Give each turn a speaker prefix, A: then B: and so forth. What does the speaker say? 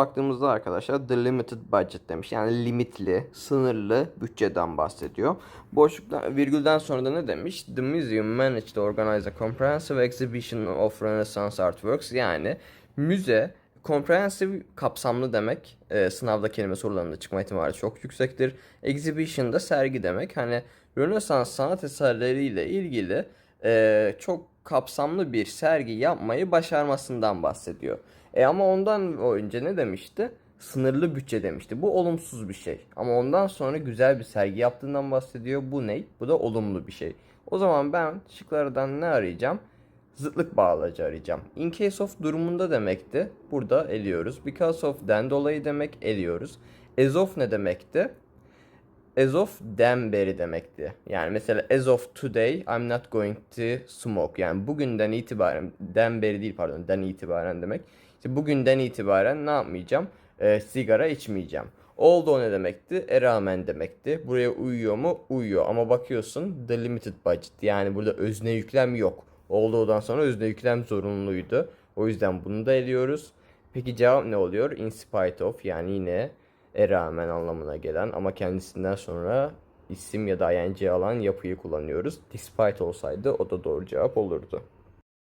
A: Baktığımızda arkadaşlar the limited budget demiş. Yani limitli, sınırlı bütçeden bahsediyor. Boşluktan, virgülden sonra da ne demiş? The museum managed to organize a comprehensive exhibition of Renaissance artworks. Yani müze comprehensive kapsamlı demek. Ee, sınavda kelime sorularında çıkma ihtimali çok yüksektir. Exhibition da sergi demek. Hani Rönesans sanat eserleriyle ilgili e, çok kapsamlı bir sergi yapmayı başarmasından bahsediyor. E ama ondan önce ne demişti? Sınırlı bütçe demişti. Bu olumsuz bir şey. Ama ondan sonra güzel bir sergi yaptığından bahsediyor. Bu ne? Bu da olumlu bir şey. O zaman ben şıklardan ne arayacağım? Zıtlık bağlacı arayacağım. In case of durumunda demekti. Burada eliyoruz. Because of'den dolayı demek eliyoruz. As of ne demekti? As of den beri demekti. Yani mesela as of today I'm not going to smoke. Yani bugünden itibaren, den beri değil pardon, den itibaren demek. İşte bugünden itibaren ne yapmayacağım? Ee, sigara içmeyeceğim. Although ne demekti? E rağmen demekti. Buraya uyuyor mu? Uyuyor. Ama bakıyorsun the limited budget. Yani burada özne yüklem yok. Although'dan sonra özne yüklem zorunluydu. O yüzden bunu da eliyoruz. Peki cevap ne oluyor? In spite of yani yine e rağmen anlamına gelen ama kendisinden sonra isim ya da ing alan yapıyı kullanıyoruz. Despite olsaydı o da doğru cevap olurdu.